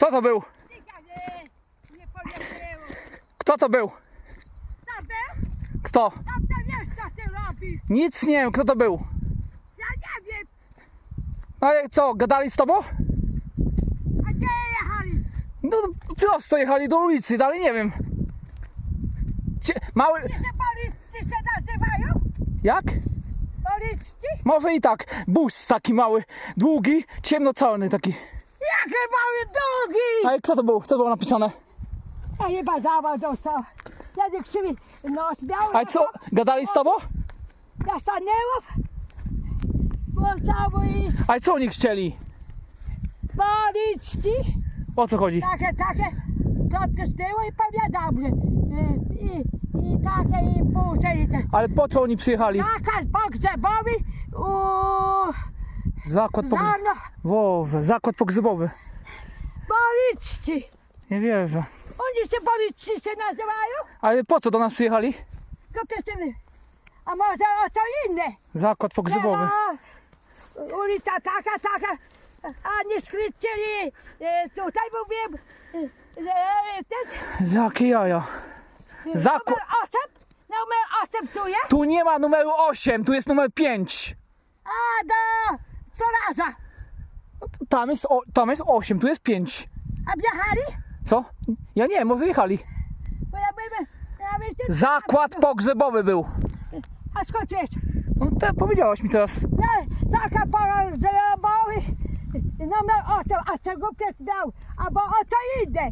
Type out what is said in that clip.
Kto to był? Nie powiedział. Kto to był? Tam był? Kto? Tam to wiesz, co ty robisz. Nic nie wiem, kto to był. Ja nie wiem. No ale co, gadali z tobą? A gdzie jechali? No prosto jechali do ulicy, dalej nie wiem. Cie, mały... Czy policzci się nazywają? Jak? Policzci? Może i tak. Bus taki mały, długi, ciemnocalny taki. Jakie mały długi! Ale kto to był? Co to było napisane? Ja chyba zawał dostał. Ja nie krzywi nos miał. Ale co, gadali z tobą? Ja stanęłam. Bo chciałby iść. Ale co oni chcieli? Policzci. O co chodzi? Takie, takie. Krótko z tyłu i dobrze. I, i, i takie i puszczę i te. Ale po co oni przyjechali? Zakaz pogrzebowy u Zakład pogrzebowy. Wowe, zakład pogrzebowy. Policzci. Nie wierzę. Oni się policzci się nazywają? Ale po co do nas przyjechali? Kopiestyny. A może o co inne? Zakład pogrzebowy. No, ulica taka, taka. A nie skryczyli. E, tutaj mówiłem. E, e, ten, Jakie jaja. Zakład- Numer 8? Numer 8 tu jest? Tu nie ma numeru 8, tu jest numer 5. A do stolarza. Tam jest, o, tam jest 8, tu jest 5. A wjechali? Co? Ja nie, może jechali. Bo ja. Ja Zakład pogrzebowy był. A skąd wiesz? No te, powiedziałaś mi teraz. Nie, taka pora zajmowy. Numer 8, a czego pies miał? Albo o co inne?